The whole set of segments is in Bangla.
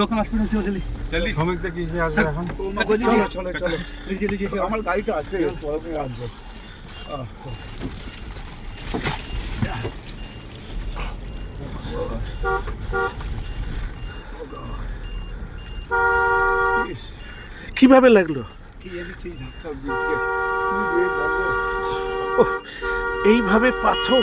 লোকাল চলে চলি আছে এখন? আচ্ছা, চলো চলো চলো। আমার গাড়িটা আছে কীভাবে লাগল? এইভাবে পাথর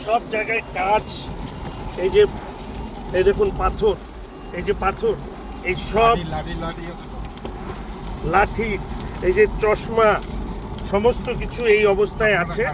সব জায়গায় কাজ এই যে এই দেখুন পাথর এই যে পাথর এই সব লাঠি এই যে চশমা সমস্ত কিছু এই অবস্থায় আছে